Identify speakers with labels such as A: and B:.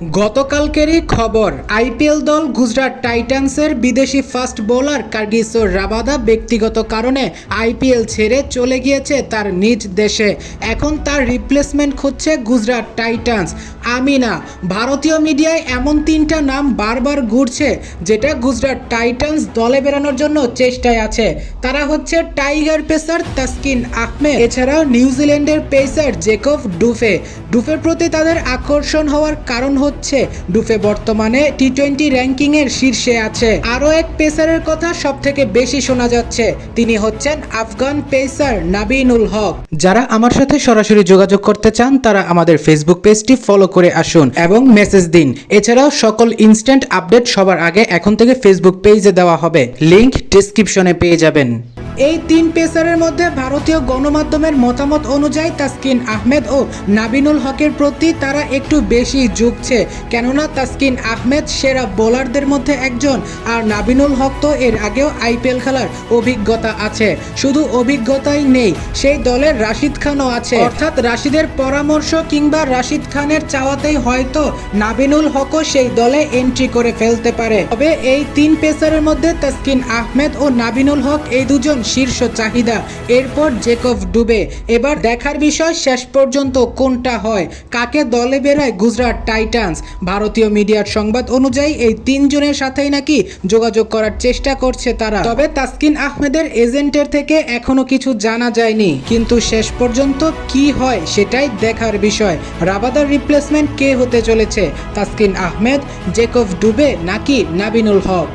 A: গতকালকেরই খবর, আইপিএল দল গুজরাট টাইটান্সের বিদেশি ফাস্ট বোলার কার্গিসোর রাবাদা ব্যক্তিগত কারণে আইপিএল ছেড়ে চলে গিয়েছে তার নিজ দেশে। এখন তার রিপ্লেসমেন্ট খুঁজছে গুজরাট টাইটান্স। আমি না ভারতীয় মিডিয়ায় এমন তিনটা নাম বারবার ঘুরছে, যেটা গুজরাট টাইটান্স দলে বেরানোর জন্য চেষ্টায় আছে। তারা হচ্ছে টাইগার পেসার তাসকিন আহমেদ, এছাড়াও নিউজিল্যান্ডের পেসার জেকব ডুফে। ডুফের প্রতি তাদের আকর্ষণ হওয়ার কারণ হচ্ছে, ডুফে বর্তমানে টি টোয়েন্টি র্যাঙ্কিংয়ের শীর্ষে আছে। আরও এক পেসারের কথা সব থেকে বেশি শোনা যাচ্ছে, তিনি হচ্ছেন আফগান পেসার নাবিনুল হক। যারা আমার সাথে সরাসরি যোগাযোগ করতে চান, তারা আমাদের ফেসবুক পেজটি ফলো করে আসুন এবং মেসেজ দিন। এছাড়াও সকল ইনস্ট্যান্ট আপডেট সবার আগে এখন থেকে ফেসবুক পেজে দেওয়া হবে। লিংক ডিসক্রিপশনে পেয়ে যাবেন। এই তিন পেসারের মধ্যে ভারতীয় গণমাধ্যমের মতামত অনুযায়ী তাসকিন আহমেদ ও নাবিনুল হকের প্রতি তারা একটু বেশি ঝুঁকছে। কেননা তাসকিন আহমেদ সেরা বোলারদের মধ্যে একজন, আর নাবিনুল হক তো এর আগেও আইপিএল খেলার অভিজ্ঞতা আছে। শুধু অভিজ্ঞতাই নেই, সেই দলের রাশিদ খানও আছে। অর্থাৎ রাশিদের পরামর্শ কিংবা রাশিদ খানের চাওয়াতেই হয়তো নাবিনুল হকও সেই দলে এন্ট্রি করে ফেলতে পারে। তবে এই তিন পেসারের মধ্যে তাসকিন আহমেদ ও নাবিনুল হক এই দুজন শীর্ষ চাহিদা। এরপর জেকব ডুবে। এবার দেখার বিষয়, শেষ পর্যন্ত কোনটা হয়? কাকে দলে বেরায় গুজরাট টাইটান্স? ভারতীয় মিডিয়ার সংবাদ অনুযায়ী এই তিনজনের সাথেই নাকি যোগাযোগ করার চেষ্টা করছে তারা। তবে তাসকিন আহমেদের এজেন্টের থেকে এখনও কিছু জানা যায়নি। কিন্তু শেষ পর্যন্ত কি হয় সেটাই দেখার বিষয়। রাবাদার রিপ্লেসমেন্ট কে হতে চলেছে? তাসকিন আহমেদ, জেকব ডুবে নাকি নাবিনুল হক?